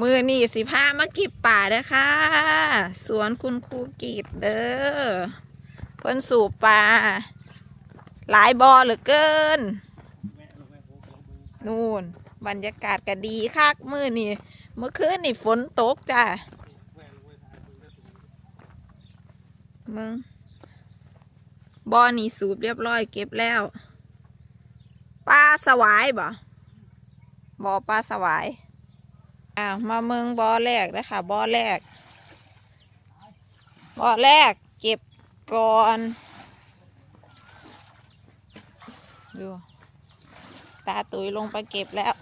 มือนี่สิพามาเก็บป่าเด้อค่ะ สวนคุณครูกีดเด้อเพิ่นสูบปลาหลายบ่อเหลือเกิน นู่น บรรยากาศก็ดีคักมือนี่เมื่อคืนนี่ฝนตกจ้ะมึงบ่อนี่สูบเรียบร้อยเก็บแล้วปลาสวายบ่ บ่อปลาสวายอ้าวมาเมืองบ่อแรกนะคะบ่อแรกบ่อแรกเก็บก่อนดูตาตุยลงไปเก็บแล้ว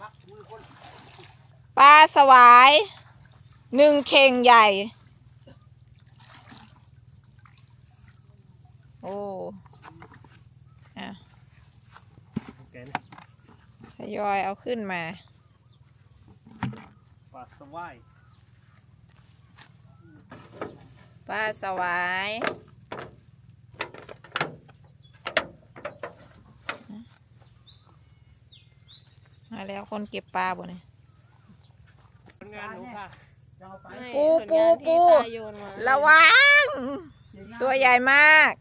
ปักมือคนปลาสวายหนึ่งเข่งใหญ่ โอ้อะแกนทยอยเอาขึ้นมาปลาสวายปลาสวายมาแล้วคนเก็บปลาบ่เนี่ยผลงานหนูค่ะจะเอาไปไม่ปูผลงานปูที่ปูตาโยนมาระวัง ตัวใหญ่มาก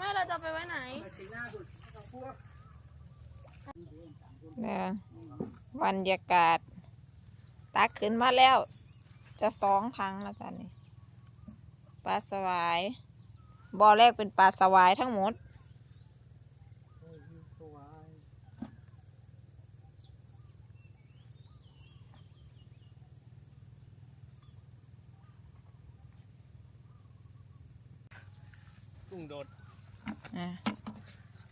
ไม่เราจะไปไว้ไหนสีหน้าดุดต้องพูดเนี่ยบรรยากาศ ตักขึ้นมาแล้ว จะสองครั้งแล้วจ้ะนี่ปลาสวายบ่อแรกเป็นปลาสวายทั้งหมดสวายกุ้งโดดอะ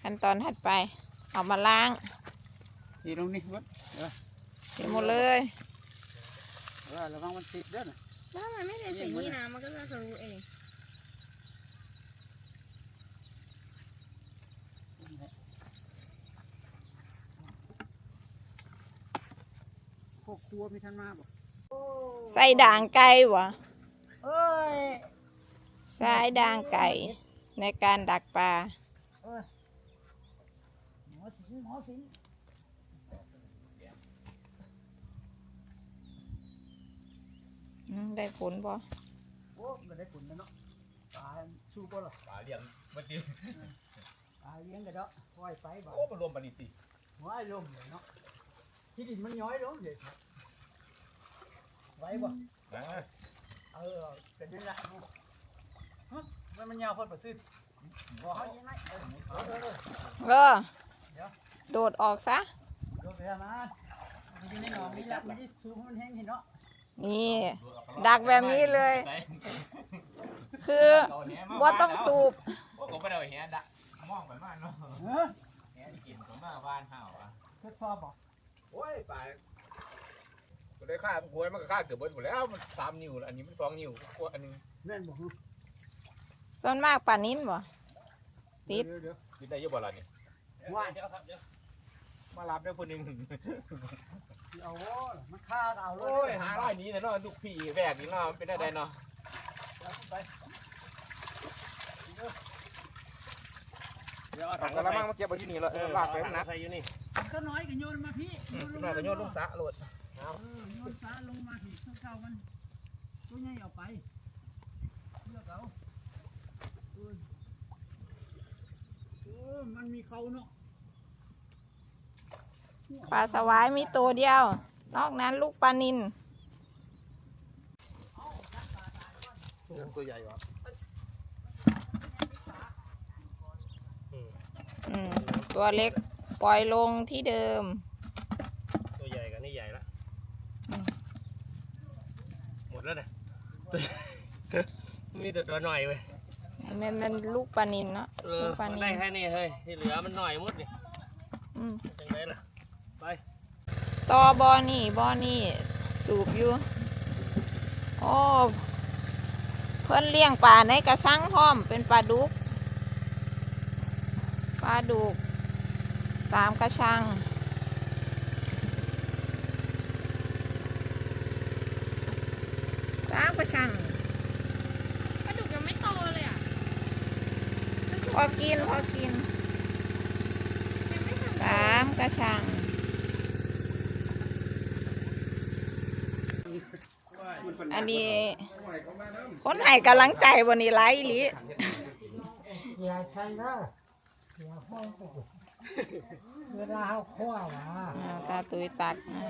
ขั้นตอนถัดไป เอามาล้างนี่ตรงนี้วัดเดี๋ยวหมดเลยเออระวังมันติดเด้อนะถ้ามันไม่ได้สีนี่นะมันก็จะทะลุเองพวกครัวมีทันมาบ่ใส่ด่างไก่วะเอ้ยใส่ด่างไก่ ในการดักปลาเอ้ยหมอสิงหมอสิงอืมได้ผลบ่โอ้มันได้ผลนะเนาะตายสู้ก็หรอปลาเลี้ยงมันดีตายเลี้ยงกันเนาะปล่อยไปบ่โอ้มันรวมปนิติหัวไอ้ลมเลยเนาะที่ดินมันย้อยลงเด็ดไว้บ่นะเออเป็นยังไงฮะ มันมันยาวคนประสิทธิ์บ่เขายังไงเออเออเออเออโดดออกซะโดนไปแล้วนะมันอยู่ในหนองมีรักมันที่สูงมันแห้งเห็นเนาะนี่ ดักแบบนี้เลย คือว่าต้องสูบโอ้ก็ไม่ได้เหี้ยดะมองไปมากเนาะเออเหี้ยกินผมมาบ้านเฮาอะทดสอบบ่โอ้ยปลาก็ได้ค่าหวยมันก็ค่าเกือบเบิดหมดแล้วมันสามนิ้วอันนี้มันสองนิ้วกว่าอันนึงแม่นบ่ฮึ ส่วนมากป่านิ้นบ่ ติด เยวเดี๋ยวกินได้เยอะบ่ล่ะนี่ว่าเดี๋ยวครับเดี๋ยวมารับได้คนหนึงเดี๋ยวเอาโว้ยมันฆ่าก็เอาเลโอ้ยหาร้อยนี้แต่เนาะลูกพี่แบกนี่เนาะมันเป็นได้ไดเนาะเอาไปเดี๋ยวเอาถัถังงกระมังมาเก็บไว้ที่นี่แล้วเออลากไปมันหนักใส่อยู่นี่ก็น้อยก็โยนมาพี่อืมขึ้นมาก็โยนลงสระโลดเออโยนสาลงมาพี่ตัวเก่ามันตัวใหญ่เอาไปเลือกเอา เออเออมันมีเขาเนาะปลาสวายมีตัวเดียว นอกนั้นลูกปลานินตัวใหญ่วะอืมตัวเล็กปล่อยลงที่เดิม ตัวใหญ่กับนี่ใหญ่ละอืม หมดแล้วนะ มีแต่ตัวหน่อยเว้ย มันมันลูกปลานินเนาะเออลูกปลานิได้นแค่นี้เฮ้ยที่เหลือมันหน่อยหมดนี่อืมยังไงล่ะไปต่อบอนี่บอนี่สูบอยู่โอ้เพื่อนเลี้ยงปลาในกระสังพร้อมเป็นปลาดุกปลาดุกสามกระชัง สามกระชัง ปลาดุกยังไม่โตเลยอะมัน พอกิน พอกินสามกระชังอันนี้ คนให้กำลังใจวันนี้ไลฟ์อีหลิอย่าใช้นะอย่าห้องกูเวลาเขาคว้าว่าตาตุยตักนะ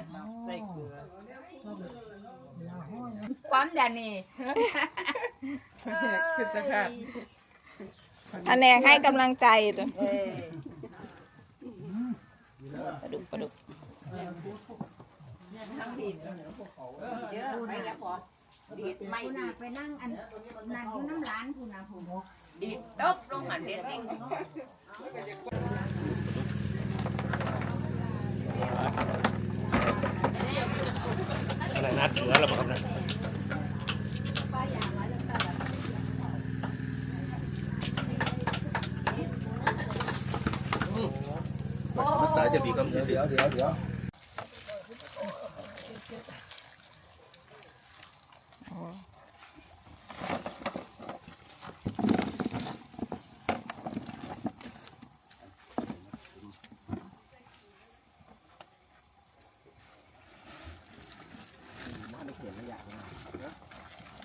ใส่เกลืออย่าห้องความดันนี่อั นแนกให้กำลังใจตัวปลาดุกปลาดุกไม่น่าไปนั่งอันนั่งอยู่น้ำร้านคุณนะผมอะไรนัดเหลือแล้วบ่ครับนะ ตายจะมีกำเดี๋ยวเดี๋ยวเดี๋ยว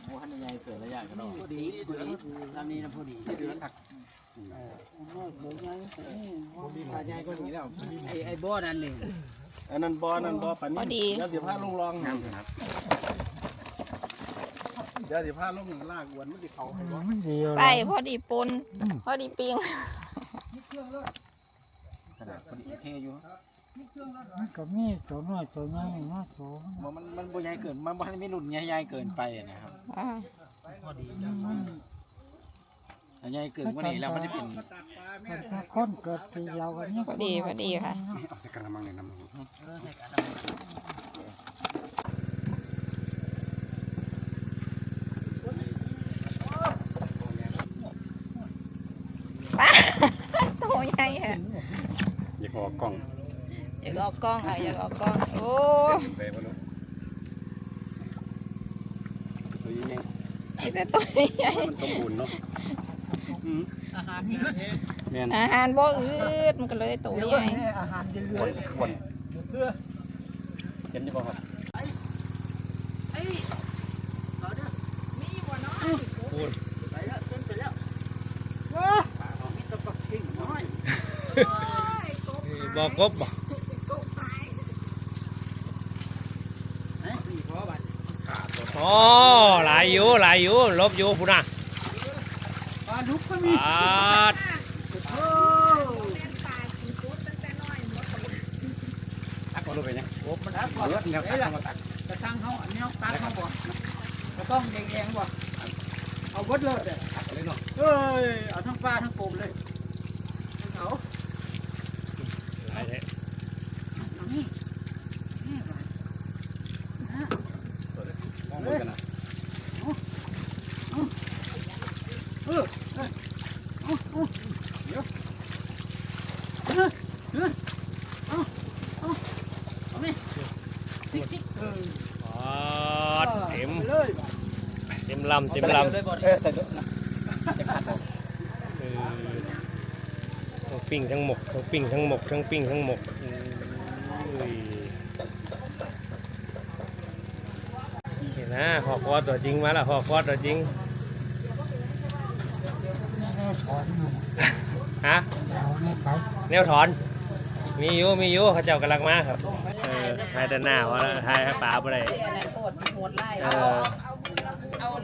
โมหันใหญ่เกิดระยะกันเนาะพอดีพอดีทำนี้นะพอดีเดือนถักโอ้โหใหญ่ ใหญ่ก็ดีแล้วไอ้ไอ้บ่อนั่นนี่อันนั้นบอนั่นบอปันพอนี้ดีเดี๋ยวเดี๋ยวพาลงรองครับเดี๋ยวเดี๋ยวพาลงลากอวนมันจะเขาให้บ่ใส่พอดีปนพอดีปิงขนาดพอดีเทอยู่มันก็มีตัวน้อยตัวใหญ่เนาะตัวมันมันมันบ่ใหญ่เกินมันบ่ให้มีรุ่นใหญ่ๆเกินไปนะครับ อ่า ถ้าใหญ่เกินกว่านี้แล้วมันจะเป็นมันถ้าคนเกิดปีเรากันเนี่ยพอดีพอดีค่ะ เอาใส่กระมังในน้ำโตใหญ่ฮะอย่าขอกล่องอยากออกกล้องอะอยากออกกล้องโอ้ไปบ่รู้ตัวใหญ่ยแต่ตัวใหญ่มันสมบูรณ์เนาะ แม่นอาหารบ่อืดมันก็เลยตัวใหญ่อาหารเยอ้วนอ้วนเห็นอยู่บ่ครับบอกกบบ่อ๋อหลายอยู่หลายอยู่ลบอยู่พุ่นน่ะปลาดุกก็มีปาดตักบ่รู้ไปยังโอ้มันอัพก่อนเลือดแนวตักเอามาตักกระชังเขาอันนี้ตัดเขาบ่ก็ต้องแดงๆบ่เอาวัดเลยเด้ตักเลยเนาะเอ้ยเอาทั้งปลาทั้งปูเลยเอา หลายแท้ มองมันกันนะ ปาดเต็ม เลย เต็ม ลำเต็มลำเออใส่ด้วยนะเออทั้งปิ้งทั้งหมกทั้งปิ้งทั้งหมกทั้งปิ้งทั้งหมกอุ้ยเห็นนะพอคอตัวจริงมาแล้วพอคอตัวจริงแน่ถอนมันฮะเอาแน่ไปแนวถอน มีอยู่มีอยู่เขาเจ้ากำลังมาครับเออทายแต่หน้าเพราะทายให้ป๋าไปเลยเออ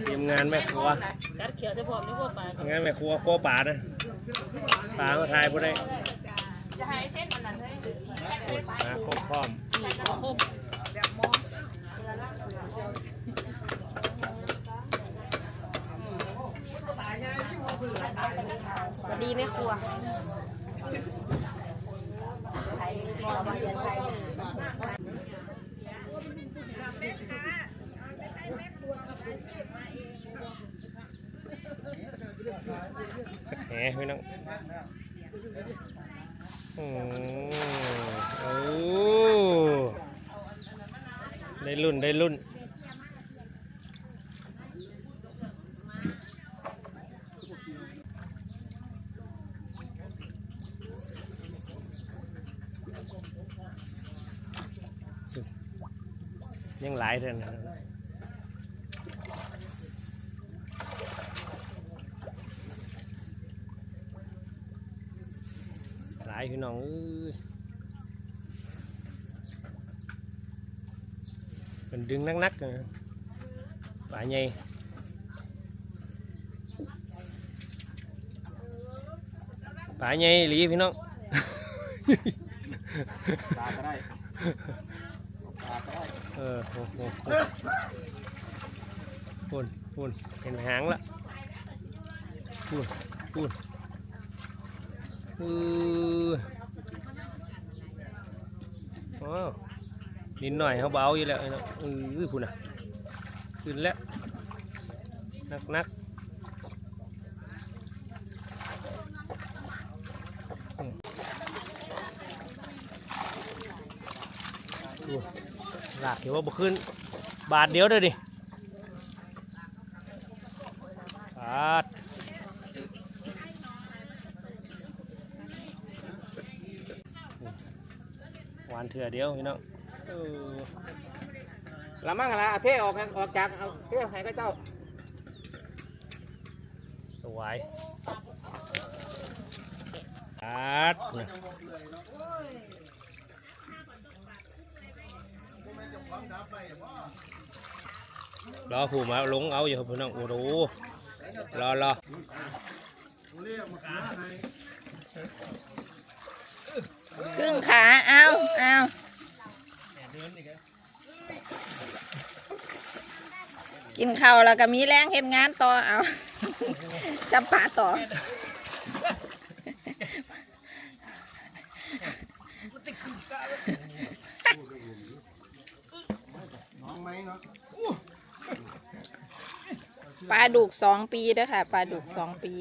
ทีมงานแม่ครัวงานแม่ครัวครัวป๋านะป๋ามาทายไปเลยจะให้เส้นมันนั้นให้มาครบพร้อมสวัสดีแม่ครัว ได้รุ่น ยังหลายเท่านั้นหลายพี่น้องเอ้ย เป็นดึงนักๆนะปลาใหญ่ปลาใหญ่อีหลีพี่ นิดหน่อยเขาเบาอยู่แล้วอ้เนาะเออปุ่นอะขึ้นแล้วนักนักหลักเดี๋ยวว่าบขึ้น บาทเดียวเด้อดิบาทหวานเถื่อเดียวพี่น้อง เออละมั่งละเอาเทออกให้ออกจากเอาเทให้ก็เจ้าสวยบาทนะรอผู้มาลงเอาอยู่ครับพี่น้องโอ้โหรอรอครึ่งขาเอาเอา กินข้าวแล้วก็มีแรงเห็นงานต่อเอาจับปลาต่อปลาดุกสองปีด้วยค่ะปลาดุกสองปี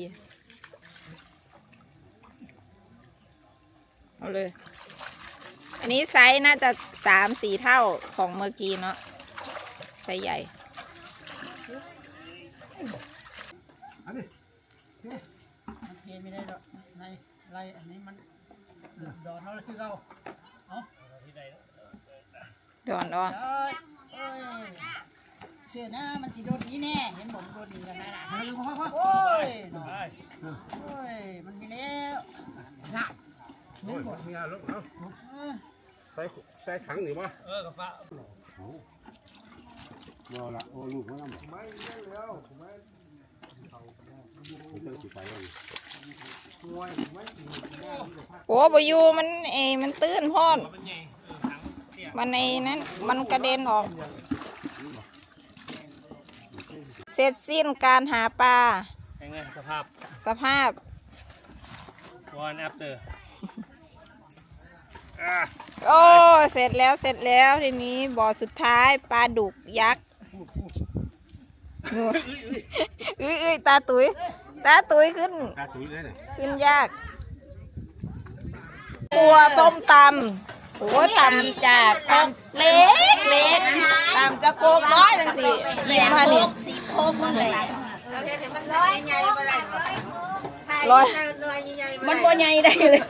เอาเลย นนี้ไซส์น่าจะสามสี่เท่าของเมื่อกี้เนาะไซส์ใหญ่เกไม่ได้หรอกในไรอันนี้มันดอนเขาคือเราดอนอะเอ้ยเอ้ยเชื่อนะมันจีโดนนี้แน่เห็นผมโดนนี้กันนะโอ้ยหน่อยโอ้ยมันมีแล้วน่ะเห็นหมดมีงานลูกเนาะใส่ใส่ถังหรือวะเออกระฟ้ารอละโอ้ลูกมันไม่ได้แล้วไม่ต้องสิไปเลยโอ้บอยูมันเอมันตื้นพ่อนมันในนั้นมันกระเด็นออก เสร็จสิ้นการหาปลาเป็นไงสภาพ สภาพ one after อะ โอ้เสร็จแล้วเสร็จแล้วทีนี้บ่อสุดท้ายปลาดุกยักษ์เอ้ยเอ้ยตาตุยตาตุยขึ้น ตาตุ้ยเลยเนี่ยขึ้นยาก ตัวต้มตำโอ้ยตำจากตำเล็กเล็กตำจะโคกน้อยจังสิหยิบมานี่สีโคกมันเลยร้อยมันบ่ใหญ่ได้เลย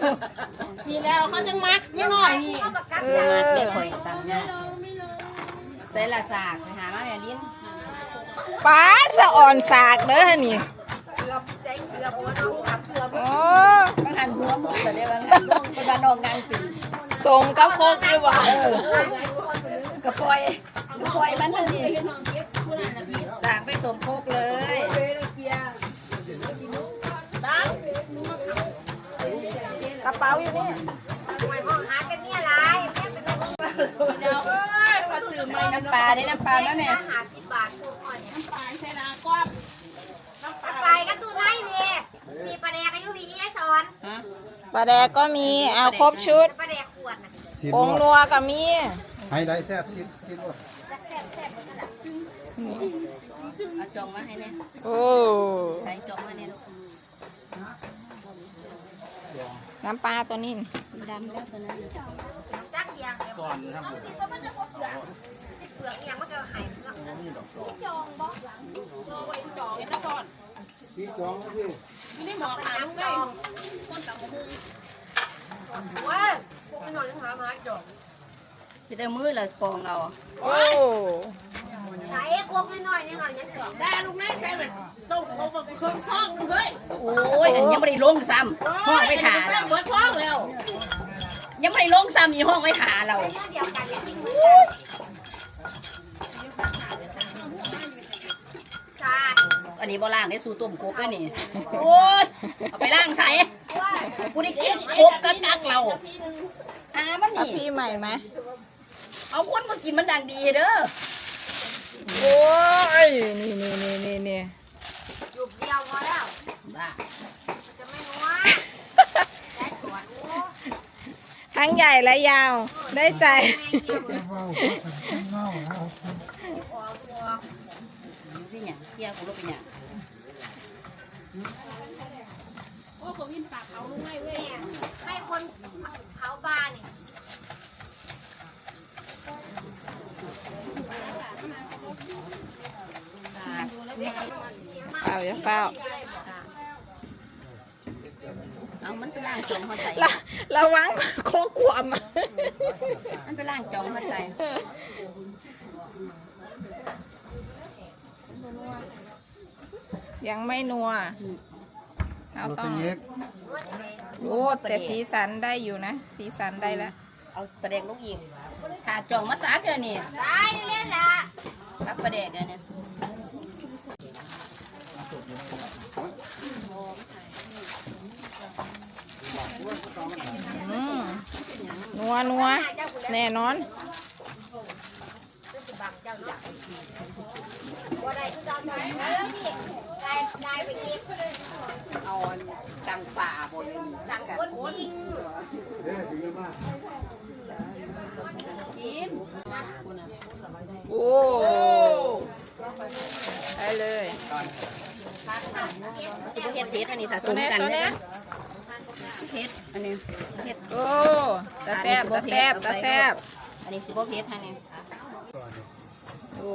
นี่แล้วเขาจังมักไม่หน่อยนี่เออตังเนี่ยใส่ละสากไปหามาแม่ลิ้นปลาสะอ่อนสากเด้อนี่โอ้บางหันหัวหมดแต่เดี๋ยวบางหันลงเป็นบานองนางปีสมกับโคกดีกว่ากระปล่อยกระปล่อยมันทันทีสากไปสมโคกเลย ระเป๋าอยู่นี่น้ำปลาได้น้ำปลาไหมแม่ไปกันตู้ไทยนี่มีปลาแดกอายุพี่ยายสอนปลาแดกก็มีเอาครบชุดปลาแดกขวดน่ะผงนัวก็มีไฮไลท์แซ่บชิดชิดว่าเอาจองมาให้เนี่ยโอ้ใส่จองมาเนี่ยลูก น้ำปลาตัวนี้ดำแล้วตัวนั้นจักเดียงก่อนนะครับผมเปลือกเอียงมันก็หายเปลือกพี่จองนะพี่เว้ยพวกมันนอนยังหามาจอกสิได้มือละกองเอาโอ้ใส่กวกน้อยๆนี่ค่ะยังเกือบได้ลูกนายใส่แบบ ต้มเขาแบบเครื่องช่องเฮ้ยโอ้ยอันยังไม่ได้ลงซ้ำห้องไม่ถ่าใส่เราเบิดช่องแล้ว ยังไม่ได้ลงซ้ำอีห้องไม่ถ่าเราเรื่องเดียวกันเลยทิ้งมือใส่อันนี้บ่ล่างได้สู่ต้มกบแล้วนี่โอ้ยเอาไปล่างใส่กูได้กินกบกักกักเราอ่ามันเอานี่พี่ใหม่ไหมเอาคนมากินมันดังดีเด้อโอ้ยนี่นี่นี่นี่นี่หยุดเดียว พอแล้วบ้าจะไม่นัวได้สวนโอ้ทั้งใหญ่และยาว ได้ใจ เว้าเขาเมาเอาพี่เนี่ยเที่ยกูรู้เป็นเนี่ยโอ้เขาวินปากเขาลุงไม่เว้ยให้คนเผาบ้านนี่เป ล่าอย่าเปล่าเอามันไปล่างจองเขาใส่ระระวังโคกวมอะมันไปล่างจองเขาใส่ยังไม่นัวเอาต้องโอ้แต่สีสันได้อยู่นะ สีสันได้แล้ว เอาตะแดงลูกอีกถ้าจองมาตากเดี๋ยวนี้ได้เล่นละพักประเดกเดี๋ย อืมนัวนัวแน่นอนว่าได้คือเราจะเออนี่ได้ได้ไปกินเอากลางป่าบนสั่งคนยิงกินโอ้ได้เลยจะบ่เฮ็ดเพชรอันนี้ถ้าสมกันโซเน่นะ เพชรอันนี้เพชรโอ้ตาแซบตาแซบตาแซบอันนี้สิบ่เพชรอันนี้โอ้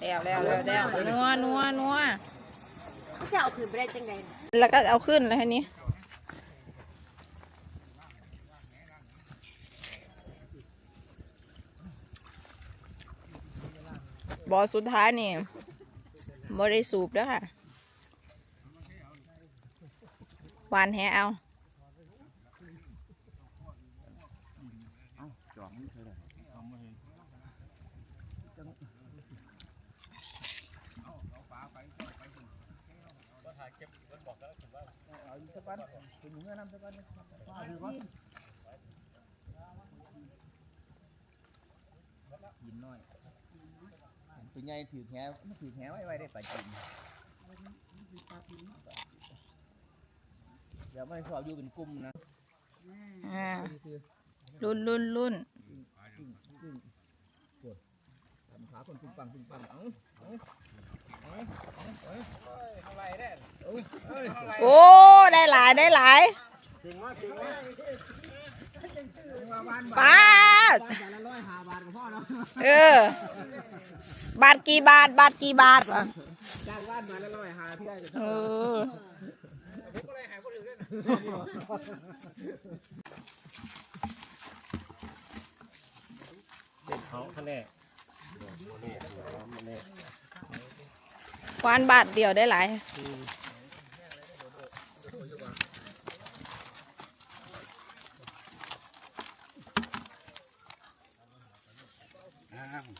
แล้วแล้วแล้วแล้วนัวนัวนัวเขาจะเอาคืนไปได้จังไงแล้วก็เอาขึ้นแล้วทีนี้บอสุดท้ายนี่บริสูบแล้วค่ะหวานแหเอา ยินหน่อยตัวใหญ่ถือแหมันถือแหไว้ไว้ได้ปลาจีนเดี๋ยวไมันชอบอยู่เป็นกลุ่มนะอ่ารุ่นรุ่นรุ่นทำขาคนปึ้งปังปึ้งปังเอ้าเอ้า โอ้ ได้หลายได้หลายป้าดเออ บาทกี่บาท บาทกี่บาทวะจ้างบ้านมาและร้อยหาพี่ได้เออเด็กเขาคะแนนค วานบาทเดียวได้หลาย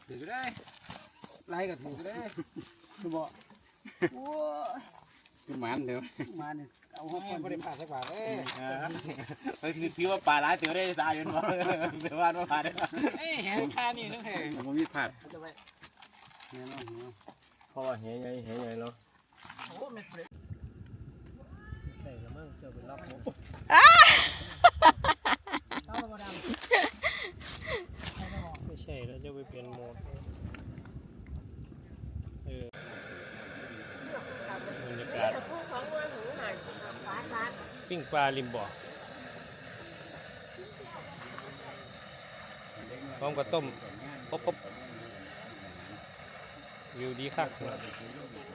ถือได้ไล่ก็ถือได้คือบ่คือมันเดี๋ยวมาเนี่ยเอาห้องคนไม่ได้ผ่าสักบาทเอ้ยเฮ้ยคือพี่ว่าปลาร้ายถือได้ตายอยู่เนาะเดี๋ยวว่ามาผ่าได้เอ้ยแหงคานี่นึกแหงผมมีผัดเพราะว่าแหใหญ่แหใหญ่เนาะใช่แล้วมั้งเจ้าเป็นรับหมไม่ใช่แล้วจะไปเปลี่ยนโหมดเออบรรยากาศปิ้งปลาริมบ่อพร้อมกับต้มป๊บป๊บ วิวดีคักนะ